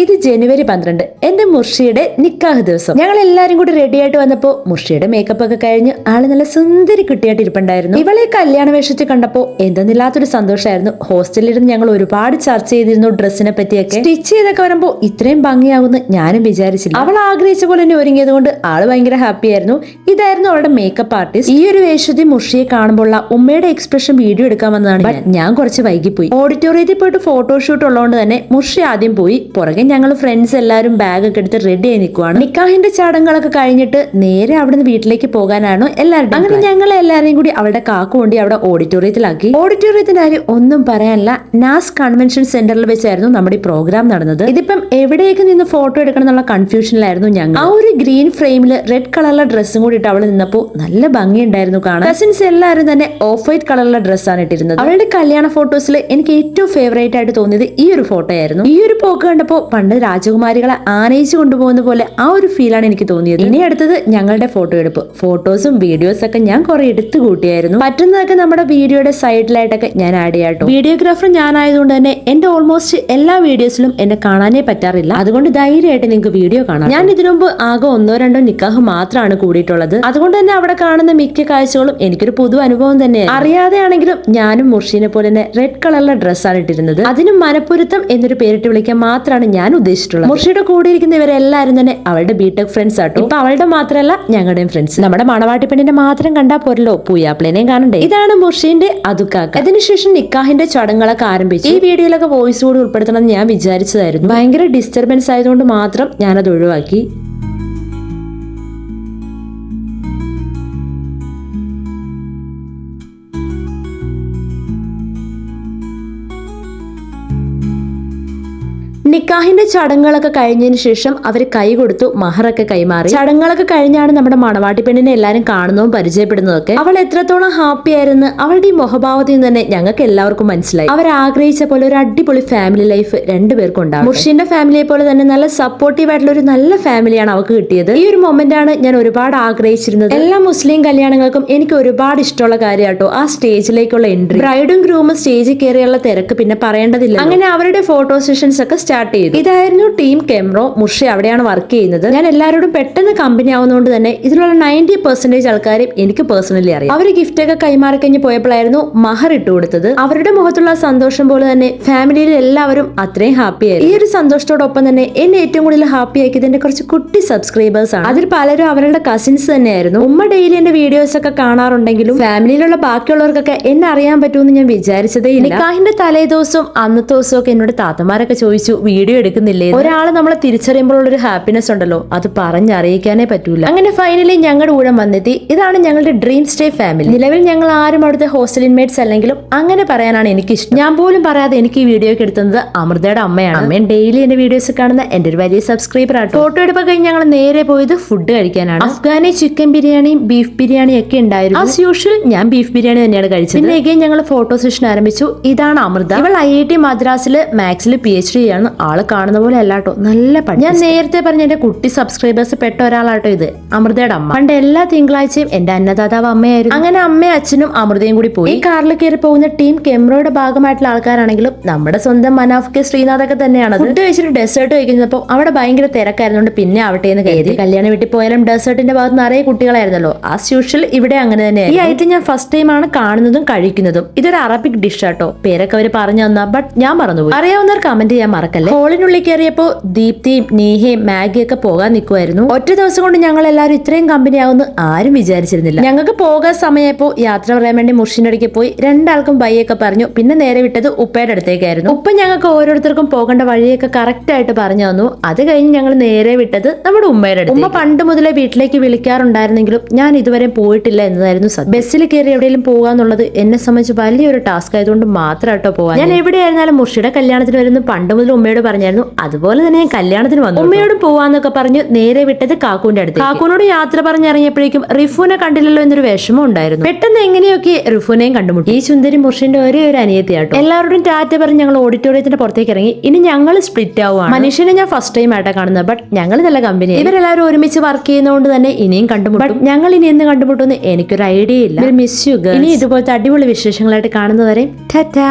ഇത് ജനുവരി പന്ത്രണ്ട്. എന്റെ മുർഷിയുടെ നിക്കാഹ് ദിവസം. ഞങ്ങൾ എല്ലാരും കൂടി റെഡി ആയിട്ട് വന്നപ്പോ മുർഷിയുടെ മേക്കപ്പ് ഒക്കെ കഴിഞ്ഞ് ആൾ നല്ല സുന്ദരി കുട്ടിയായിട്ട് ഇരിപ്പുണ്ടായിരുന്നു. ഇവളെ കല്യാണ വേഷത്തിൽ കണ്ടപ്പോ എന്തെന്നില്ലാത്തൊരു സന്തോഷമായിരുന്നു ഹോസ്റ്റലിലിരുന്ന് ഞങ്ങൾ ഒരുപാട് ചർച്ച ചെയ്തിരുന്നു ഡ്രസ്സിനെ പറ്റിയൊക്കെ. സ്റ്റിച്ച് ചെയ്തൊക്കെ വരുമ്പോ ഇത്രയും ഭംഗിയാവുമെന്ന് ഞാനും വിചാരിച്ചില്ല. അവൾ ആഗ്രഹിച്ച പോലെ തന്നെ ഒരുങ്ങിയത് കൊണ്ട് ആൾ ഭയങ്കര ഹാപ്പി ആയിരുന്നു. ഇതായിരുന്നു അവളുടെ മേക്കപ്പ് ആർട്ടിസ്റ്റ് ഈ ഒരു വേഷത്തിൽ മുർഷിയെ കാണുമ്പോൾ ഉമ്മയുടെ എക്സ്പ്രഷൻ വീഡിയോ എടുക്കാൻ വന്നതാണ് ഞാൻ. കുറച്ച് വൈകിപ്പോയി. ഓഡിറ്റോറിയത്തിൽ പോയിട്ട് ഫോട്ടോഷൂട്ട് ഉള്ളതുകൊണ്ട് തന്നെ മുർഷി ആദ്യം പോയി. പുറകെ ഞങ്ങൾ ഫ്രണ്ട്സ് എല്ലാവരും ബാഗൊക്കെ എടുത്ത് റെഡി ആയി നിൽക്കുവാണ് നിക്കാഹിന്റെ ചടങ്ങുകളൊക്കെ കഴിഞ്ഞിട്ട് നേരെ അവിടുന്ന് വീട്ടിലേക്ക് പോകാനാണ് എല്ലാവരും അങ്ങനെ ഞങ്ങൾ എല്ലാവരെയും കൂടി അവളുടെ കാക്കു കൊണ്ടി അവിടെ ഓഡിറ്റോറിയത്തിലാക്കി ഓഡിറ്റോറിയത്തിന്റെ കാര്യം ഒന്നും പറയാനില്ല. നാസ് കൺവെൻഷൻ സെന്ററിൽ വെച്ചായിരുന്നു നമ്മുടെ ഈ പ്രോഗ്രാം നടന്നത്. ഇതിപ്പം എവിടേക്ക് നിന്ന് ഫോട്ടോ എടുക്കണം എന്നുള്ള കൺഫ്യൂഷനിലായിരുന്നു ഞങ്ങൾ. ആ ഒരു ഗ്രീൻ ഫ്രെയിമിൽ റെഡ് കളറിലെ ഡ്രസ്സും കൂടി ഇട്ട് അവൾ നിന്നപ്പോൾ നല്ല ഭംഗിയുണ്ടായിരുന്നു കാണാൻ. കസിൻസ് എല്ലാവരും തന്നെ ഓഫ് വൈറ്റ് കളറിലെ ഡ്രസ്സാണ് ഇട്ടിരുന്നത്. അവളുടെ കല്യാണ ഫോട്ടോസിൽ എനിക്ക് ഏറ്റവും ഫേവറേറ്റ് ആയിട്ട് തോന്നിയത് ഈ ഒരു ഫോട്ടോ ആയിരുന്നു. ഈ ഒരു പോക്ക് കണ്ടപ്പോൾ പണ്ട് രാജകുമാരികളെ ആനയിച്ചു കൊണ്ടുപോകുന്ന പോലെ ആ ഒരു ഫീലാണ് എനിക്ക് തോന്നിയത്. ഇനി അടുത്തത് ഞങ്ങളുടെ ഫോട്ടോ എടുപ്പ്. ഫോട്ടോസും വീഡിയോസും ഒക്കെ ഞാൻ കുറെ എടുത്തു കൂട്ടിയായിരുന്നു. പറ്റുന്നതൊക്കെ നമ്മുടെ വീഡിയോയുടെ സൈഡിലായിട്ടൊക്കെ ഞാൻ ആഡ് ചെയ്യാട്ടോ വീഡിയോഗ്രാഫർ ഞാനായതുകൊണ്ട് തന്നെ എന്റെ ഓൾമോസ്റ്റ് എല്ലാ വീഡിയോസിലും എന്നെ കാണാനേ പറ്റാറില്ല. അതുകൊണ്ട് ധൈര്യമായിട്ട് നിങ്ങൾക്ക് വീഡിയോ കാണാം. ഞാൻ ഇതിനു മുമ്പ് ആകെ ഒന്നോ രണ്ടോ നിക്കാഹ് മാത്രമാണ് കൂടിയിട്ടുള്ളത്. അതുകൊണ്ട് തന്നെ അവിടെ കാണുന്ന മിക്ക കാഴ്ചകളും എനിക്കൊരു പുതു അനുഭവം തന്നെയാണ്. അറിയാതെയാണെങ്കിലും ഞാനും മുർഷീനെ പോലെ തന്നെ റെഡ് കളറിലെ ഡ്രസ്സാണ് ഇട്ടിരുന്നത്. അതിന് മനപ്പൊരുത്തം എന്നൊരു പേരിട്ട് വിളിക്കാൻ മാത്രമാണ് ഞാൻ ഉദ്ദേശിച്ചിട്ടുള്ളത്. മുർഷിയുടെ കൂടെ ഇരിക്കുന്ന ഇവരെല്ലാരും തന്നെ അവളുടെ ബിടെക് ഫ്രണ്ട്സ് ആട്ടോ. ഇപ്പൊ അവളുടെ മാത്രമല്ല ഞങ്ങളുടെയും ഫ്രണ്ട്സ് നമ്മുടെ മണവാട്ടി പെണ്ണിന്റെ മാത്രം കണ്ടാ പോരല്ലോ പൂയാപ്പിളിനെയും കാണണ്ടേ? ഇതാണ് മുർഷിന്റെ അതുക്കാക്ക. അതിനുശേഷം നിക്കാഹിന്റെ ചടങ്ങുകളൊക്കെ ആരംഭിച്ചു. ഈ വീഡിയോയിലൊക്കെ വോയിസ് കൂടി ഉൾപ്പെടുത്തണം എന്ന് ഞാൻ വിചാരിച്ചതായിരുന്നു. ഭയങ്കര ഡിസ്റ്റർബൻസ് ആയതുകൊണ്ട് മാത്രം ഞാനത് ഒഴിവാക്കി. നിക്കാഹിന്റെ ചടങ്ങുകളൊക്കെ കഴിഞ്ഞതിന് ശേഷം അവർ കൈ കൊടുത്തു മഹറൊക്കെ കൈമാറി. ചടങ്ങുകളൊക്കെ കഴിഞ്ഞാണ് നമ്മുടെ മണവാട്ടി പെണ്ണിനെ എല്ലാവരും കാണുന്നതും പരിചയപ്പെടുന്നതൊക്കെ അവൾ എത്രത്തോളം ഹാപ്പി ആയിരുന്നു അവളുടെ ഈ മുഖഭാവത്തിൽ നിന്ന് ഞങ്ങൾക്ക് എല്ലാവർക്കും മനസ്സിലായി. അവർ ആഗ്രഹിച്ച പോലെ ഒരു അടിപൊളി ഫാമിലി ലൈഫ് രണ്ടുപേർക്കും ഉണ്ടാവും മുർഷിന്റെ ഫാമിലിയെ പോലെ തന്നെ നല്ല സപ്പോർട്ടീവ് ആയിട്ടുള്ള ഒരു നല്ല ഫാമിലിയാണ് അവൾക്ക് കിട്ടിയത്. ഈ ഒരു മൊമെന്റ് ആണ് ഞാൻ ഒരുപാട് ആഗ്രഹിച്ചിരുന്നത്. എല്ലാ മുസ്ലിം കല്യാണങ്ങൾക്കും എനിക്ക് ഒരുപാട് ഇഷ്ടമുള്ള കാര്യമാട്ടോ ആ സ്റ്റേജിലേക്കുള്ള എൻട്രി ബ്രൈഡും ഗ്രൂമും സ്റ്റേജിൽ കയറിയുള്ള തിരക്ക് പിന്നെ പറയേണ്ടതില്ല അങ്ങനെ അവരുടെ ഫോട്ടോ സെഷൻസ് ഒക്കെ സ്റ്റാർട്ട് ചെയ്തു. ഇതായിരുന്നു ടീം കെമ്രോ മുഷ അവിടെയാണ് വർക്ക് ചെയ്യുന്നത്. ഞാൻ എല്ലാവരോടും പെട്ടെന്ന് കമ്പനി ആവുന്നതുകൊണ്ട് തന്നെ ഇതിലുള്ള നയന്റി പെർസെന്റേജ് ആൾക്കാരും എനിക്ക് പേഴ്സണലി അറിയാം. അവർ ഗിഫ്റ്റ് ഒക്കെ കൈമാറി കഴിഞ്ഞ് പോയപ്പോഴായിരുന്നു മഹർ ഇട്ട് കൊടുത്തത്. അവരുടെ മുഖത്തുള്ള സന്തോഷം പോലെ തന്നെ ഫാമിലിയിൽ എല്ലാവരും അത്രയും ഹാപ്പി ആയിരുന്നു. ഈ ഒരു സന്തോഷത്തോടൊപ്പം തന്നെ എന്നെ ഏറ്റവും കൂടുതൽ ഹാപ്പി ആക്കിയത് എന്റെ കുറച്ച് കുട്ടി സബ്സ്ക്രൈബേഴ്സ് ആണ്. അതിൽ പലരും അവരുടെ കസിൻസ് തന്നെയായിരുന്നു. ഉമ്മ ഡെയിലി എന്റെ വീഡിയോസ് ഒക്കെ കാണാറുണ്ടെങ്കിലും ഫാമിലിയിലുള്ള ബാക്കിയുള്ളവർക്കൊക്കെ എന്നെ അറിയാൻ പറ്റുമെന്ന് ഞാൻ വിചാരിച്ചതേ നിക്കാഹിന്റെ തലേ ദിവസവും അന്നത്തെ ദിവസവും ഒക്കെ എന്നോട് താത്തമാരൊക്കെ ചോദിച്ചു വീഡിയോ എടുക്കുന്നില്ലേ ഒരാൾ നമ്മളെ തിരിച്ചറിയുമ്പോൾ ഒരു ഹാപ്പിനെസ് ഉണ്ടല്ലോ. അത് പറഞ്ഞറിയിക്കാനേ പറ്റൂല. അങ്ങനെ ഫൈനലി ഞങ്ങളുടെ കൂടെ വന്നെത്തി. ഇതാണ് ഞങ്ങളുടെ ഡ്രീം സ്റ്റേ ഫാമിലി നിലവിൽ ഞങ്ങൾ ആരും അവിടുത്തെ ഹോസ്റ്റൽ ഇൻമേറ്റ്സ് അല്ലെങ്കിലും അങ്ങനെ പറയാനാണ് എനിക്ക് ഇഷ്ടം ഞാൻ പോലും പറയാതെ എനിക്ക് ഈ വീഡിയോ ഒക്കെ എടുത്തത് അമൃതയുടെ അമ്മയാണ്. അമ്മയും ഡെയിലി എന്റെ വീഡിയോസ് കാണുന്ന എന്റെ ഒരു വലിയ സബ്സ്ക്രൈബർ ആണ് ഫോട്ടോ എടുപ്പ് കഴിഞ്ഞ് ഞങ്ങൾ നേരെ പോയത് ഫുഡ് കഴിക്കാനാണ്. അഫ്ഗാനി ചിക്കൻ ബിരിയാണിയും ബീഫ് ബിരിയാണിയും ഒക്കെ ഉണ്ടായിരുന്നു. ആസ് യൂഷ്വൽ ഞാൻ ബീഫ് ബിരിയാണി തന്നെയാണ് കഴിച്ചത്. പിന്നെ ഞങ്ങൾ ഫോട്ടോ സെഷൻ ആരംഭിച്ചു. ഇതാണ് അമൃത. ഇവൾ ഐ ഐ ടി മദ്രാസിൽ മാത്സിൽ പി എച്ച് ഡി ആണ്. ആൾ കാണുന്ന പോലെ അല്ലാട്ടോ നല്ല പണി ഞാൻ നേരത്തെ പറഞ്ഞ എന്റെ കുട്ടി സബ്സ്ക്രൈബേഴ്സ് പെട്ട ഒരാളാട്ടോ ഇത്. അമൃതയുടെ അമ്മ. പണ്ട് എല്ലാ തിങ്കളാഴ്ചയും എന്റെ അന്നദാതാവ് അമ്മയായിരുന്നു. അങ്ങനെ അമ്മയും അച്ഛനും അമൃതയും കൂടി പോയി. ഈ കാറിൽ കയറി പോകുന്ന ടീം കെമറയുടെ ഭാഗമായിട്ടുള്ള ആൾക്കാരാണെങ്കിലും നമ്മുടെ സ്വന്തം മനാഫ് കെ ശ്രീനാഥൊക്കെ തന്നെയാണ് ഫുഡ് കഴിച്ചിട്ട് ഡെസേർട്ട് കഴിക്കുന്നപ്പോൾ അവിടെ ഭയങ്കര തിരക്കായിരുന്നുകൊണ്ട് പിന്നെ ആവട്ടെ എന്ന് കരുതി കല്യാണം വീട്ടിൽ പോയാലും ഡെസേർട്ടിന്റെ ഭാഗത്ത് നിറയെ കുട്ടികളായിരുന്നല്ലോ. ആസ് യൂഷ്വൽ ഇവിടെ അങ്ങനെ തന്നെ ഈ ഐറ്റം ഞാൻ ഫസ്റ്റ് ടൈം ആണ് കാണുന്നതും കഴിക്കുന്നതും. ഇതൊരു അറബിക് ഡിഷ് ആട്ടോ. പേരൊക്കെ അവർ പറഞ്ഞു തന്ന ബട്ട് ഞാൻ മറന്നുപോയി. അറിയാവുന്നവർ കമന്റ് ചെയ്യാൻ മറക്കല്ലേ. ഹോളിനുള്ളിൽ കയറിയപ്പോ ദീപ്തിയും നീഹയും മാഗിയൊക്കെ പോകാൻ നിൽക്കുമായിരുന്നു ഒറ്റ ദിവസം കൊണ്ട് ഞങ്ങൾ എല്ലാവരും ഇത്രയും കമ്പനി ആവുമെന്ന് ആരും വിചാരിച്ചിരുന്നില്ല. ഞങ്ങൾക്ക് പോകാൻ സമയപ്പോ യാത്ര പറയാൻ വേണ്ടി മുർഷിനടുക്ക് പോയി രണ്ടാൾക്കും ബൈയൊക്കെ പറഞ്ഞു. പിന്നെ നേരെ വിട്ടത് ഉപ്പയുടെ അടുത്തേക്കായിരുന്നു. ഉപ്പ ഞങ്ങൾക്ക് ഓരോരുത്തർക്കും പോകേണ്ട വഴിയൊക്കെ കറക്റ്റ് ആയിട്ട് പറഞ്ഞു തന്നു. അത് കഴിഞ്ഞ് ഞങ്ങൾ നേരെ വിട്ടത് നമ്മുടെ ഉമ്മയുടെ അടുത്ത് ഉമ്മ പണ്ട് മുതലേ വീട്ടിലേക്ക് വിളിക്കാറുണ്ടായിരുന്നെങ്കിലും ഞാൻ ഇതുവരെ പോയിട്ടില്ല എന്നതായിരുന്നു സത്യം. ബസ്സിൽ കയറി എവിടെയെങ്കിലും പോകാന്നുള്ളത് എന്നെ സംബന്ധിച്ച് വലിയൊരു ടാസ്ക് ആയതുകൊണ്ട് മാത്രം കേട്ടോ പോകാൻ. ഞാൻ എവിടെയായിരുന്നാലും മുർഷിയുടെ കല്യാണത്തിന് വരുന്നു പണ്ട് മുതൽ ഉമ്മയോട് പറഞ്ഞായിരുന്നു അതുപോലെ തന്നെ ഞാൻ കല്യാണത്തിന് വന്നു ഉമ്മയോട് പോവാന്നൊക്കെ പറഞ്ഞു നേരെ വിട്ടത് കാക്കൂന്റെ അടുത്ത് കാക്കൂനോട് യാത്ര പറഞ്ഞിറങ്ങിയപ്പോഴേക്കും റിഫുനെ കണ്ടില്ലല്ലോ എന്നൊരു വിഷമം ഉണ്ടായിരുന്നു. പെട്ടെന്ന് എങ്ങനെയൊക്കെ റിഫുനെയും കണ്ടുമുട്ടി. ഈ സുന്ദരി മുർഷിന്റെ ഒരേ ഒരു അനിയത്തിയാട്ടോ എല്ലാവരോടും ടാറ്റ പറഞ്ഞ് ഞങ്ങൾ ഓഡിറ്റോറിയത്തിന്റെ പുറത്തേക്ക് ഇറങ്ങി. ഇനി ഞങ്ങൾ സ്പ്ലിറ്റ് ആവുകയാണ് മനുഷ്യനെ ഞാൻ ഫസ്റ്റ് ടൈം ആയിട്ടാണ് കാണുന്നത് ബട്ട് ഞങ്ങൾ നല്ല കമ്പനി ഇവരെല്ലാവരും ഒരുമിച്ച് വർക്ക് ചെയ്യുന്നതുകൊണ്ട് തന്നെ ഇനിയും കണ്ടുമുട്ടും. ഞങ്ങൾ ഇനി എന്ന് കണ്ടുമുട്ടുമെന്ന് എനിക്കൊരു ഐഡിയ ഇല്ല. മിസ് യു ഇനി ഇതുപോലത്തെ അടിപൊളി വിശേഷങ്ങളായിട്ട് കാണുന്നവരെ ടാറ്റാ